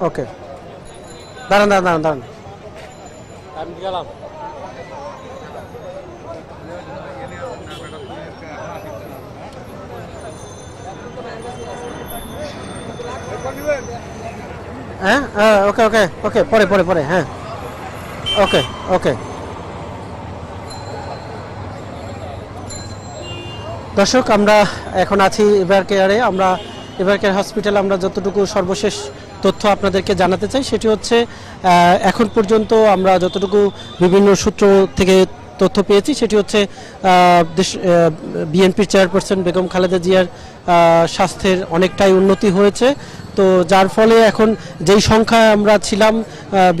ওকে। দাঁড়ান দাঁড়ান দাঁড়ান গেলাম হ্যাঁ হ্যাঁ, ওকে ওকে ওকে পরে পরে পরে হ্যাঁ। ওকে ওকে। দর্শক আমরা এখন আছি এবার কেয়ারে আমরা এবার কেয়ার হসপিটাল আমরা যতটুকু সর্বশেষ তথ্য আপনাদেরকে জানাতে চাই, সেটি হচ্ছে এখন পর্যন্ত আমরা যতটুকু বিভিন্ন সূত্র থেকে তথ্য পেয়েছি, সেটি হচ্ছে বিএনপির চেয়ারপারসন বেগম খালেদা জিয়ার স্বাস্থ্যের অনেকটাই উন্নতি হয়েছে। তো যার ফলে এখন যেই সংখ্যা আমরা ছিলাম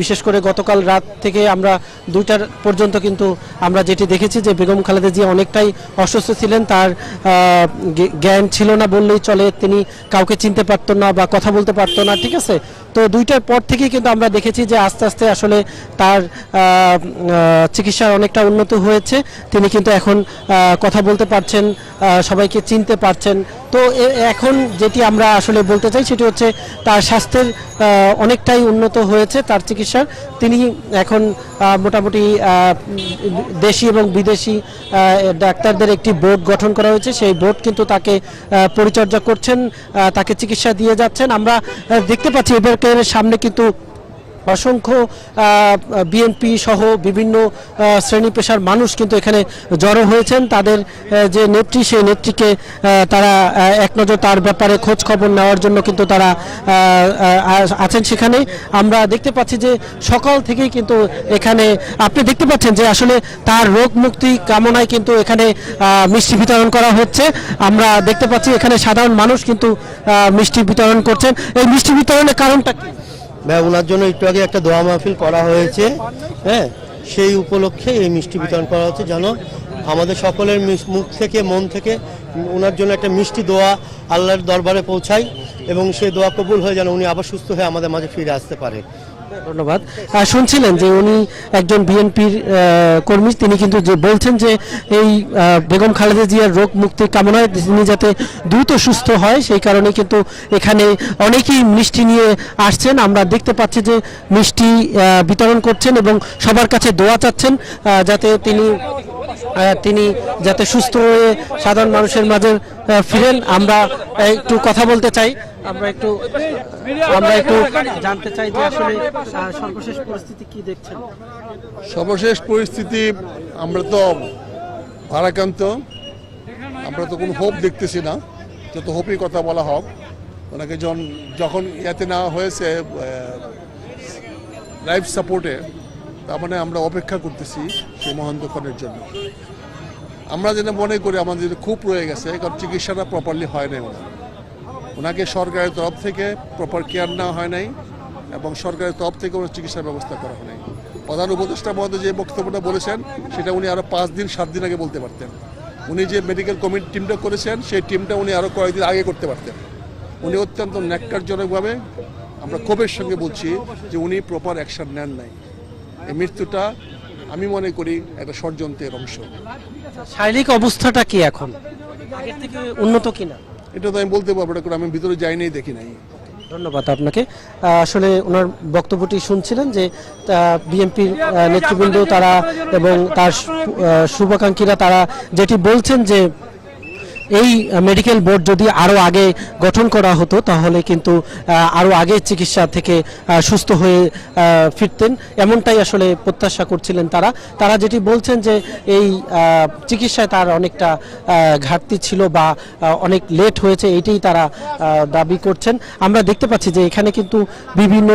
বিশেষ করে গতকাল রাত থেকে আমরা দুইটার পর্যন্ত কিন্তু আমরা যেটি দেখেছি যে বেগম খালেদা জিয়া অনেকটাই অসুস্থ ছিলেন, তার জ্ঞান ছিল না বললেই চলে, তিনি কাউকে চিনতে পারতো না বা কথা বলতে পারতো না, ঠিক আছে? তো দুইটার পর থেকেই কিন্তু আমরা দেখেছি যে আস্তে আস্তে আসলে তার চিকিৎসার অনেকটা উন্নত হয়েছে, তিনি কিন্তু এখন কথা বলতে পারছেন সবাইকে চিনতে পারছেন। তো এখন যেটি আমরা আসলে বলতে চাই সেটি হচ্ছে তার স্বাস্থ্যের অনেকটাই উন্নত হয়েছে তার চিকিৎসার। তিনি এখন মোটামুটি দেশি এবং বিদেশি ডাক্তারদের একটি বোর্ড গঠন করা হয়েছে। সেই বোর্ড কিন্তু তাকে পরিচর্যা করছেন তাকে চিকিৎসা দিয়ে যাচ্ছেন। আমরা দেখতে পাচ্ছি এবারের সামনে কিন্তু অসংখ্য বিএনপি সহ বিভিন্ন শ্রেণি পেশার মানুষ কিন্তু এখানে জড়ো হয়েছেন। তাদের যে নেত্রী, সেই নেত্রীকে তারা এক নজর তার ব্যাপারে খোঁজ খবর নেওয়ার জন্য কিন্তু তারা আছেন সেখানে। আমরা দেখতে পাচ্ছি যে সকাল থেকেই কিন্তু এখানে, আপনি দেখতে পাচ্ছেন যে আসলে তার রোগ মুক্তি কামনায় কিন্তু এখানে মিষ্টি বিতরণ করা হচ্ছে। আমরা দেখতে পাচ্ছি এখানে সাধারণ মানুষ কিন্তু মিষ্টি বিতরণ করছেন। এই মিষ্টি বিতরণের কারণটা কি? ভাই, ওনার জন্য একটু আগে একটা দোয়া মাহফিল করা হয়েছে। হ্যাঁ সেই উপলক্ষে এই মিষ্টি বিতরণ করা হচ্ছে। যেন আমাদের সকলের মুখ থেকে, মন থেকে ওনার জন্য একটা মিষ্টি দোয়া আল্লাহর দরবারে পৌঁছায় এবং সেই দোয়া কবুল হয়ে যেন উনি আবার সুস্থ হয়ে আমাদের মাঝে ফিরে আসতে পারে। ধন্যবাদ। শুনছিলেন যে উনি একজন বিএনপির কর্মী, তিনি কিন্তু যে বলছেন যে এই বেগম খালেদা জিয়ার রোগ মুক্তির কামনায় তিনি যাতে দ্রুত সুস্থ হয়, সেই কারণে কিন্তু এখানে অনেকেই মিষ্টি নিয়ে আসছেন। আমরা দেখতে পাচ্ছি যে মিষ্টি বিতরণ করছেন এবং সবার কাছে দোয়া চাচ্ছেন যাতে তিনি তিনি যাতে সুস্থ হয়ে সাধারণ মানুষের মাঝে ফিরেন। আমরা একটু কথা বলতে চাই। আমরা একটু আমরা একটু জানতে চাই যে আসলে সর্বশেষ পরিস্থিতি কি দেখছেন? সর্বশেষ পরিস্থিতি, আমরা তো ভারাক্রান্ত। আমরা তো কোনো হোপ দেখতেছি না। যত হোপই কথা বলা হোক, ওনাকে যখন যখন ইয়াতে নেওয়া হয়েছে লাইফ সাপোর্টে তার মানে আমরা অপেক্ষা করতেছি সেই মহান্তক্ষণের জন্য। আমরা যেটা মনে করি, আমাদের খুব রয়ে গেছে, কারণ চিকিৎসাটা প্রপারলি হয় নাই ওনার। ওনাকে সরকারের তরফ থেকে প্রপার কেয়ার নেওয়া হয় নাই এবং সরকারের তরফ থেকে ওনার চিকিৎসার ব্যবস্থা করা হয় নাই। প্রধান উপদেষ্টা মহোদয় যে বক্তব্যটা বলেছেন, সেটা উনি আরও পাঁচ দিন, সাত দিন আগে বলতে পারতেন। উনি যে মেডিকেল কমিটি টিমটা করেছেন, সেই টিমটা উনি আরও কয়েকদিন আগে করতে পারতেন। উনি অত্যন্ত ন্যাক্কারজনকভাবে আমরা ক্ষোভের সঙ্গে বলছি যে উনি প্রপার অ্যাকশন নেন নাই। এই মৃত্যুটা আমি মনে করি একটা ষড়যন্ত্রের অংশ। শারীরিক অবস্থাটা কি এখন? আগের থেকে উন্নত কিনা? এটা তো আমি বলতে পারব, এটা করে আমি ভিতরে যাইনি দেখি নাই। ধন্যবাদ আপনাকে। আসলে ওনার বক্তব্যটি শুনছিলেন যে বিএনপির নেতৃবৃন্দ তারা এবং তার শুভাকাঙ্ক্ষীরা তারা যেটি বলছেন যে এই মেডিকেল বোর্ড যদি আরও আগে গঠন করা হতো, তাহলে কিন্তু আরও আগে চিকিৎসা থেকে সুস্থ হয়ে ফিরতেন। এমনটাই আসলে প্রত্যাশা করছিলেন তারা। তারা যেটি বলছেন যে এই চিকিৎসায় তার অনেকটা ঘাটতি ছিল বা অনেক লেট হয়েছে, এইটাই তারা দাবি করছেন। আমরা দেখতে পাচ্ছি যে এখানে কিন্তু বিভিন্ন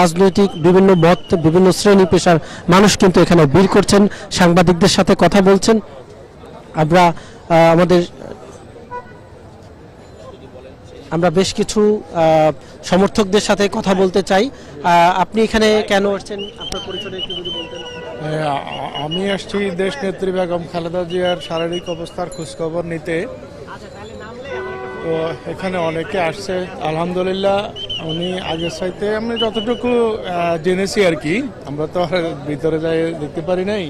রাজনৈতিক, বিভিন্ন মত, বিভিন্ন শ্রেণি পেশার মানুষ কিন্তু এখানে ভিড় করছেন। সাংবাদিকদের সাথে কথা বলছেন। আমরা আমাদের আমরা বেশ কিছু সমর্থকদের সাথে কথা বলতে চাই। আপনি এখানে কেন আসছেন? আপনার পরিচয় আমি আসছি দেশ নেত্রী বেগম খালেদা জিয়ার শারীরিক অবস্থার খোঁজখবর নিতে। তো এখানে অনেকে আসছে। আলহামদুলিল্লাহ, উনি আগের সাইতে আমি যতটুকু জেনেছি আর কি, আমরা তো আর ভিতরে যাই দেখতে পারি নাই।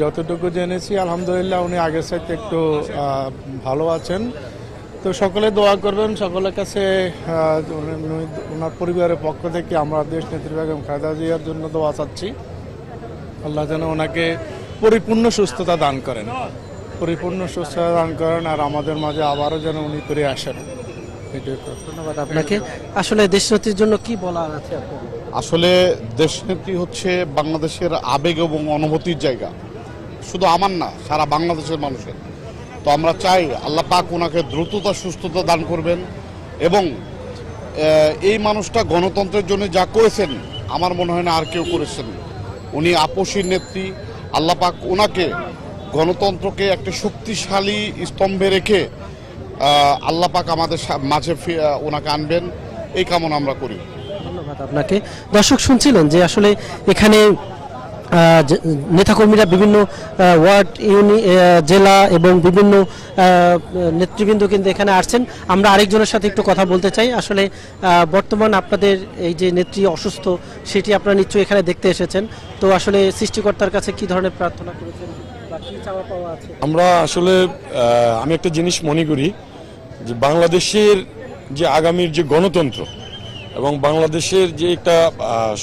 যতটুকু জেনেছি, আলহামদুলিল্লাহ, উনি আগের সাইতে একটু ভালো আছেন। তো সকলে দোয়া করবেন সকলের কাছে ওনার পরিবারের পক্ষ থেকে আমরা দেশ নেত্রী বেগম খালেদা জিয়ার জন্য দোয়া চাচ্ছি। আল্লাহ যেন ওনাকে পরিপূর্ণ সুস্থতা দান করেন। পরিপূর্ণ সুস্থতা দান করেন আর আমাদের মাঝে আবারও যেন উনি ফিরে আসেন। ধন্যবাদ আপনাকে। আসলে দেশনেত্রীর জন্য কি বলার আছে আসলে দেশনেত্রী হচ্ছে বাংলাদেশের আবেগ এবং অনুভূতির জায়গা। শুধু আমার না সারা বাংলাদেশের মানুষের। তো আমরা চাই আল্লাহ পাক ওনাকে দ্রুততা, সুস্থতা দান করবেন এবং এই মানুষটা গণতন্ত্রের জন্য যা করেছেন, আমার মনে হয় না আর কেউ করেছেন। উনি আপসীর নেত্রী, আল্লাহ পাক ওনাকে গণতন্ত্রকে একটা শক্তিশালী স্তম্ভে রেখে আল্লাহ পাক আমাদের মাঝে ওনাকে আনবেন। এই কামনা আমরা করি। ধন্যবাদ আপনাকে। দর্শক শুনছিলেন যে আসলে এখানে নেতাকর্মীরা বিভিন্ন ওয়ার্ড, ইউনি জেলা এবং বিভিন্ন নেতৃবৃন্দ কিন্তু এখানে আসছেন। আমরা আরেকজনের সাথে একটু কথা বলতে চাই। আসলে বর্তমান আপনাদের এই যে নেত্রী অসুস্থ, সেটি আপনারা নিশ্চয়ই এখানে দেখতে এসেছেন। তো আসলে সৃষ্টিকর্তার কাছে কি ধরনের প্রার্থনা করেছেন আমরা আসলে আমি একটা জিনিস মনে করি যে বাংলাদেশের যে আগামীর যে গণতন্ত্র এবং বাংলাদেশের যে একটা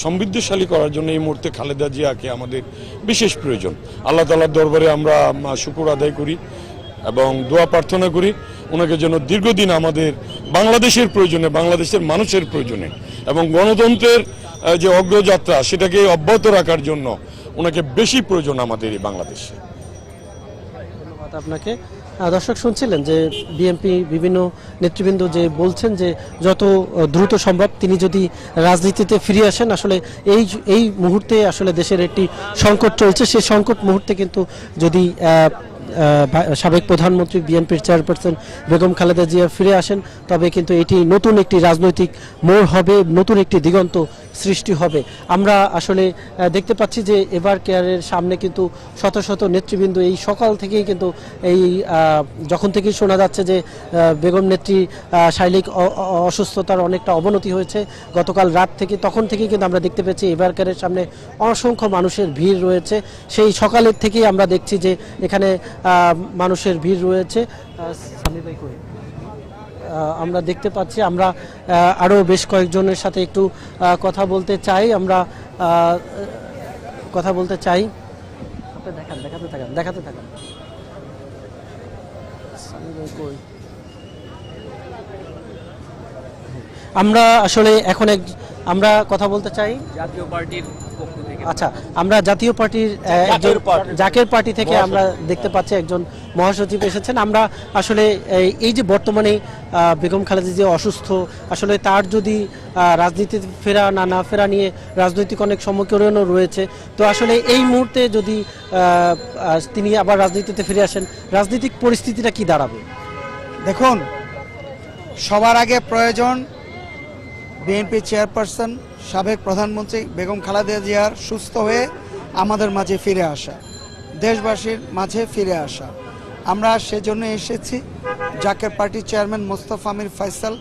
সমৃদ্ধশালী করার জন্য এই মুহূর্তে খালেদা জিয়াকে আমাদের বিশেষ প্রয়োজন। আল্লাহ তালার দরবারে আমরা শুকুর আদায় করি এবং দোয়া প্রার্থনা করি ওনাকে যেন দীর্ঘদিন আমাদের বাংলাদেশের প্রয়োজনে, বাংলাদেশের মানুষের প্রয়োজনে এবং গণতন্ত্রের যে অগ্রযাত্রা সেটাকে অব্যাহত রাখার জন্য ওনাকে বেশি প্রয়োজন আমাদের এই বাংলাদেশে। ধন্যবাদ আপনাকে। দর্শক শুনছিলেন যে বিএনপি বিভিন্ন নেতৃবৃন্দ যে বলছেন যে যত দ্রুত সম্ভব তিনি যদি রাজনীতিতে ফিরে আসেন, আসলে এই এই মুহূর্তে আসলে দেশের একটি সংকট চলছে। সেই সংকট মুহূর্তে কিন্তু যদি সাবেক প্রধানমন্ত্রী বিএনপির চেয়ারপারসন বেগম খালেদা জিয়া ফিরে আসেন, তবে কিন্তু এটি নতুন একটি রাজনৈতিক মোড় হবে, নতুন একটি দিগন্ত সৃষ্টি হবে। আমরা আসলে দেখতে পাচ্ছি যে এবার কেয়ারের সামনে কিন্তু শত শত নেতৃবৃন্দ এই সকাল থেকেই কিন্তু এই যখন থেকেই শোনা যাচ্ছে যে বেগম নেত্রী শারীরিক অসুস্থতার অনেকটা অবনতি হয়েছে গতকাল রাত থেকে, তখন থেকেই কিন্তু আমরা দেখতে পেয়েছি এবার কেয়ারের সামনে অসংখ্য মানুষের ভিড় রয়েছে। সেই সকালের থেকেই আমরা দেখছি যে এখানে মানুষের ভিড় রয়েছে। ভাই আমরা দেখতে পাচ্ছি। আমরা আরও আরও বেশ কয়েকজনের সাথে একটু কথা বলতে চাই। আমরা কথা বলতে চাই। দেখাতে থাকেন? আমরা আসলে এখন এক আমরা কথা বলতে চাই। জাতীয় পার্টির আচ্ছা আমরা জাতীয় পার্টির জাকের পার্টি থেকে আমরা দেখতে পাচ্ছি একজন মহাসচিব এসেছেন। আমরা আসলে এই- এই যে বর্তমানে বেগম খালেদা জিয়া অসুস্থ আসলে তার যদি আহ, রাজনীতিতে ফেরা না না ফেরা নিয়ে রাজনৈতিক অনেক সমীকরণও রয়েছে। তো আসলে এই মুহূর্তে যদি তিনি আবার রাজনীতিতে ফিরে আসেন রাজনৈতিক পরিস্থিতিটা কি দাঁড়াবে? দেখুন সবার আগে প্রয়োজন বিএনপি চেয়ারপারসন, সাবেক প্রধানমন্ত্রী বেগম খালেদা জিয়ার সুস্থ হয়ে আমাদের মাঝে ফিরে আসা, দেশবাসীর মাঝে ফিরে আসা। আমরা সেজন্য এসেছি। জাকের পার্টির চেয়ারম্যান মোস্তফা আমির ফয়সাল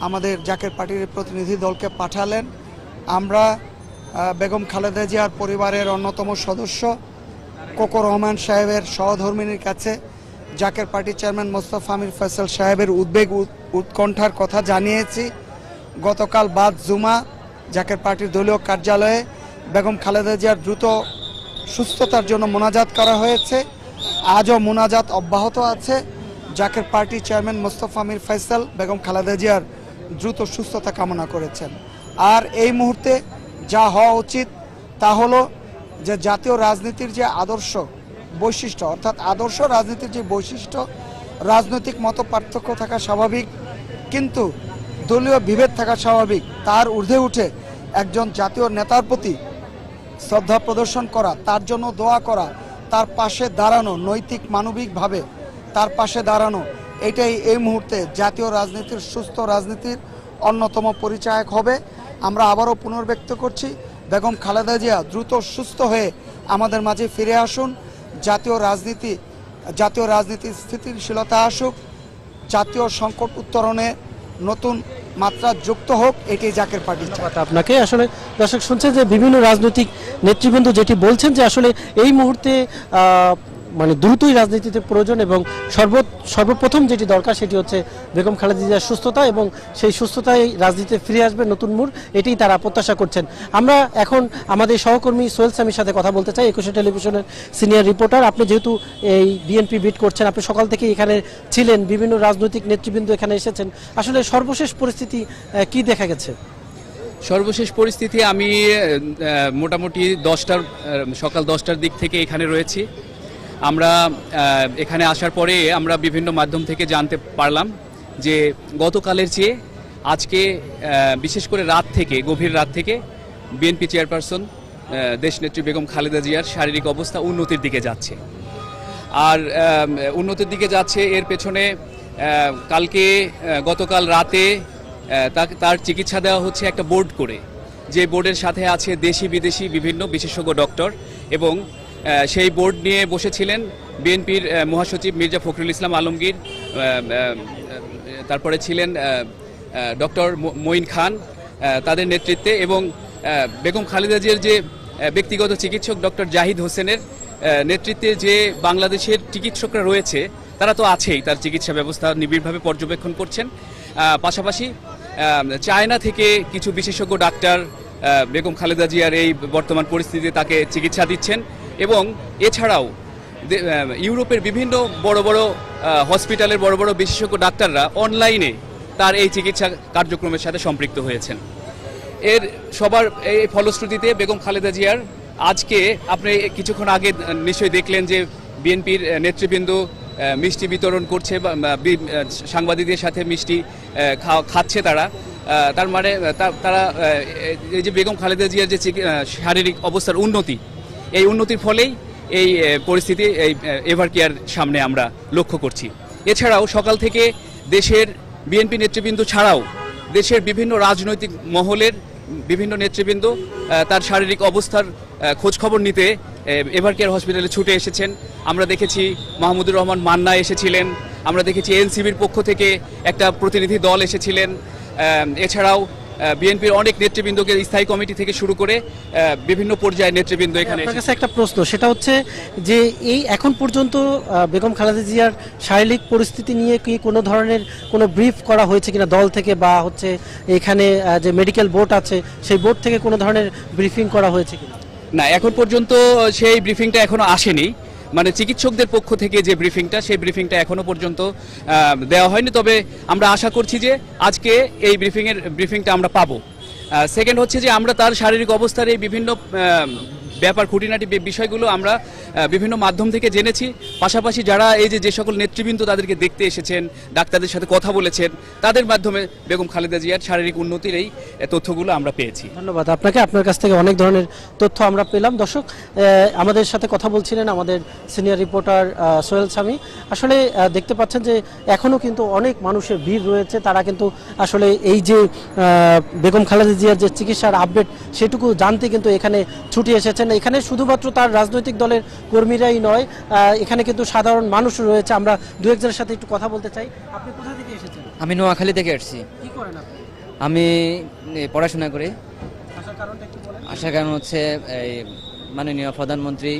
আমাদের জাকের পার্টির প্রতিনিধি দলকে পাঠালেন। আমরা বেগম খালেদা জিয়ার পরিবারের অন্যতম সদস্য কোকো রহমান সাহেবের সহধর্মিনীর কাছে জাকের পার্টির চেয়ারম্যান মোস্তফা আমির ফয়সাল সাহেবের উদ্বেগ উৎ- উৎকণ্ঠার কথা জানিয়েছি। গতকাল বাদ জুমা, জাকের পার্টির দলীয় কার্যালয়ে বেগম খালেদা জিয়ার দ্রুত সুস্থতার জন্য মোনাজাত করা হয়েছে। আজও মোনাজাত অব্যাহত আছে। জাকের পার্টির চেয়ারম্যান মোস্তফা আমির ফয়সাল বেগম খালেদা জিয়ার দ্রুত সুস্থতা কামনা করেছেন। আর এই মুহূর্তে যা হওয়া উচিত তা হলো যে জাতীয় রাজনীতির যে আদর্শ বৈশিষ্ট্য, অর্থাৎ আদর্শ রাজনীতির যে বৈশিষ্ট্য, রাজনৈতিক মত পার্থক্য থাকা স্বাভাবিক। কিন্তু দলীয় বিভেদ থাকা স্বাভাবিক। তার ঊর্ধ্বে উঠে একজন জাতীয় নেতার প্রতি শ্রদ্ধা প্রদর্শন করা, তার জন্য দোয়া করা, তার পাশে দাঁড়ানো, নৈতিক, মানবিকভাবে তার পাশে দাঁড়ানো, এটাই এই মুহূর্তে জাতীয় রাজনীতির, সুস্থ রাজনীতির অন্যতম পরিচায়ক হবে। আমরা আবারও পুনর্ব্যক্ত করছি। বেগম খালেদা জিয়া দ্রুত সুস্থ হয়ে আমাদের মাঝে ফিরে আসুন। জাতীয় রাজনীতি, জাতীয় রাজনীতির স্থিতিশীলতা আসুক। জাতীয় সংকট উত্তরণে নতুন মাত্রা যুক্ত হোক এটি জাকের পার্টি আপনাকে। আসলে দর্শক শুনছেন যে বিভিন্ন রাজনৈতিক নেতৃবৃন্দ যেটি বলছেন যে আসলে এই মুহূর্তে মানে দ্রুতই রাজনীতিতে প্রয়োজন এবং সর্ব, সর্বপ্রথম যেটি দরকার সেটি হচ্ছে বেগম খালেদা জিয়ার সুস্থতা এবং সেই সুস্থতায় রাজনীতিতে ফিরে আসবে নতুন মুর এটি তারা প্রত্যাশা করছেন। আমরা এখন আমাদের সহকর্মী সোহেল সামির সাথে কথা বলতে চাই, একুশে টেলিভিশনের সিনিয়র রিপোর্টার। আপনি যেহেতু এই বিএনপি বিট করছেন, আপনি সকাল থেকে এখানে ছিলেন, বিভিন্ন রাজনৈতিক নেতৃবৃন্দ এখানে এসেছেন। আসলে সর্বশেষ পরিস্থিতি কি দেখা গেছে? সর্বশেষ পরিস্থিতি আমি মোটামুটি দশটার সকাল দশটার দিক থেকে এখানে রয়েছি। আমরা এখানে আসার পরে আমরা বিভিন্ন মাধ্যম থেকে জানতে পারলাম যে গতকালের চেয়ে আজকে বিশেষ করে রাত থেকে, গভীর রাত থেকে বিএনপি চেয়ারপারসন দেশনেত্রী বেগম খালেদা জিয়ার শারীরিক অবস্থা উন্নতির দিকে যাচ্ছে। আর উন্নতির দিকে যাচ্ছে এর পেছনে কালকে গতকাল রাতে তার চিকিৎসা দেওয়া হচ্ছে একটা বোর্ড করে। যে বোর্ডের সাথে আছে দেশি বিদেশি বিভিন্ন বিশেষজ্ঞ ডক্টর এবং সেই বোর্ড নিয়ে বসেছিলেন বিএনপির মহাসচিব মির্জা ফখরুল ইসলাম আলমগীর তারপরে ছিলেন ডক্টর মঈন খান তাদের নেতৃত্বে এবং বেগম খালেদা জিয়ার যে ব্যক্তিগত চিকিৎসক ডক্টর জাহিদ হোসেনের নেতৃত্বে যে বাংলাদেশের চিকিৎসকরা রয়েছে, তারা তো আছেই, তার চিকিৎসা ব্যবস্থা নিবিড়ভাবে পর্যবেক্ষণ করছেন। পাশাপাশি চায়না থেকে কিছু বিশেষজ্ঞ ডাক্তার বেগম খালেদা জিয়ার এই বর্তমান পরিস্থিতিতে তাকে চিকিৎসা দিচ্ছেন। এবং এছাড়াও ইউরোপের বিভিন্ন বড় বড় হসপিটালের বড় বড় বিশেষজ্ঞ ডাক্তাররা অনলাইনে তার এই চিকিৎসা কার্যক্রমের সাথে সম্পৃক্ত হয়েছেন। এর সবার এই ফলশ্রুতিতে বেগম খালেদা জিয়ার আজকে আপনি কিছুক্ষণ আগে নিশ্চয়ই দেখলেন যে বিএনপির নেতৃবৃন্দ মিষ্টি বিতরণ করছে বা সাংবাদিকদের সাথে মিষ্টি খাচ্ছে তারা। তার মানে তারা এই যে বেগম খালেদা জিয়ার যে শারীরিক অবস্থার উন্নতি এই উন্নতির ফলেই এই পরিস্থিতি এই এভার কেয়ার সামনে আমরা লক্ষ্য করছি। এছাড়াও সকাল থেকে দেশের বিএনপি নেতৃবৃন্দ ছাড়াও দেশের বিভিন্ন রাজনৈতিক মহলের বিভিন্ন নেতৃবৃন্দ তার শারীরিক অবস্থার খোঁজ খবর নিতে এভার কেয়ার হসপিটালে ছুটে এসেছেন। আমরা দেখেছি মাহমুদুর রহমান মান্না এসেছিলেন। আমরা দেখেছি এনসিবির পক্ষ থেকে একটা প্রতিনিধি দল এসেছিলেন। এছাড়াও বিএনপির অনেক নেতৃবৃন্দকে স্থায়ী কমিটি থেকে শুরু করে বিভিন্ন পর্যায়ের নেতৃবৃন্দ এখানে আপনার কাছে একটা প্রশ্ন সেটা হচ্ছে যে এই এখন পর্যন্ত বেগম খালেদা জিয়ার শারীরিক পরিস্থিতি নিয়ে কি কোনো ধরনের কোনো ব্রিফ করা হয়েছে কিনা দল থেকে বা হচ্ছে এখানে যে মেডিকেল বোর্ড আছে সেই বোর্ড থেকে কোনো ধরনের ব্রিফিং করা হয়েছে কিনা? না এখন পর্যন্ত সেই ব্রিফিংটা এখনও আসেনি। মানে চিকিৎসকদের পক্ষ থেকে যে ব্রিফিংটা, সেই ব্রিফিংটা এখনও পর্যন্ত দেওয়া হয়নি। তবে আমরা আশা করছি যে আজকে এই ব্রিফিংয়ের, ব্রিফিংটা আমরা পাবো। সেকেন্ড হচ্ছে যে আমরা তার শারীরিক অবস্থার এই বিভিন্ন ব্যাপার, খুঁটিনাটি বিষয়গুলো আমরা বিভিন্ন মাধ্যম থেকে জেনেছি। পাশাপাশি যারা এই যে যে সকল নেতৃবৃন্দ তাদেরকে দেখতে এসেছেন, ডাক্তারদের সাথে কথা বলেছেন, তাদের মাধ্যমে বেগম খালেদা জিয়ার শারীরিক উন্নতির এই তথ্যগুলো আমরা পেয়েছি। ধন্যবাদ। আপনাকে, আপনার কাছ থেকে অনেক ধরনের তথ্য আমরা পেলাম। দর্শক আমাদের সাথে কথা বলছিলেন আমাদের সিনিয়র রিপোর্টার সোহেল সামি আসলে দেখতে পাচ্ছেন যে এখনও কিন্তু অনেক মানুষের ভিড় রয়েছে। তারা কিন্তু আসলে এই যে বেগম খালেদা জিয়ার যে চিকিৎসার আপডেট, সেটুকু জানতে কিন্তু এখানে ছুটে এসেছেন। এখানে শুধুমাত্র তার রাজনৈতিক দলের কর্মীরাই নয় এখানে কিন্তু সাধারণ মানুষ রয়েছে। আমরা দু একজনের সাথে একটু কথা বলতে চাই। আপনি কোথা থেকে এসেছেন? আমি নোয়াখালী থেকে আসছি কি করেন আপনি? আমি পড়াশোনা করি। আসার কারণ হচ্ছে এই মাননীয় প্রধানমন্ত্রী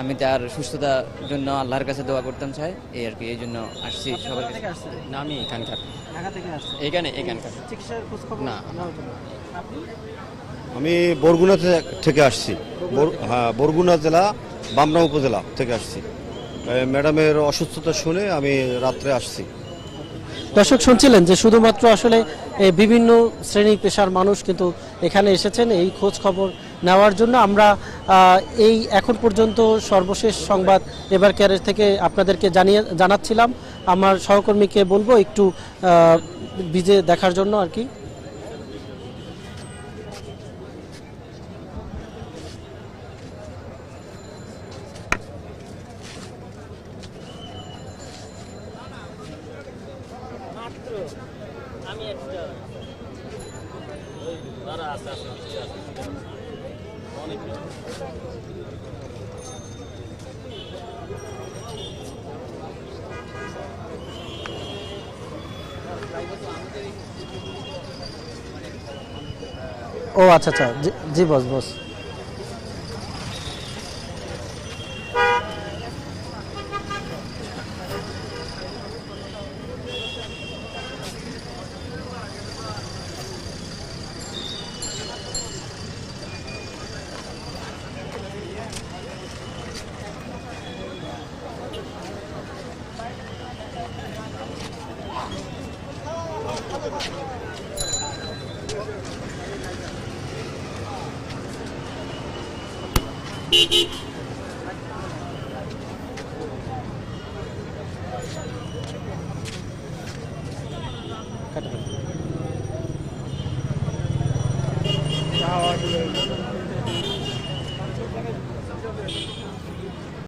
আমি তার সুস্থতার জন্য আল্লাহর কাছে দোয়া করতাম চাই। এই আর কি এই জন্য আসছি সবার কাছে। না আমি এখানকার। ঢাকা থেকে আসছেন। এখানে এখানকার। চিকিৎসার খোঁজ খবর না। আমি বরগুনা থেকে আসছি। হ্যাঁ বরগুনা জেলা বামনা উপজেলা থেকে আসছি। ম্যাডামের অসুস্থতা শুনে আমি রাত্রে আসছি। দর্শক, শুনছিলেন যে শুধুমাত্র আসলে বিভিন্ন শ্রেণি পেশার মানুষ কিন্তু এখানে এসেছেন। এই খোঁজ খবর নেওয়ার জন্য আমরা এই এখন পর্যন্ত সর্বশেষ সংবাদ এবার ক্যারেজ থেকে আপনাদেরকে জানিয়ে, জানাচ্ছিলাম। আমার সহকর্মীকে বলব একটু ভিজে দেখার জন্য আর কি। ও আচ্ছা আচ্ছা। জি- বস বস। Beep beep.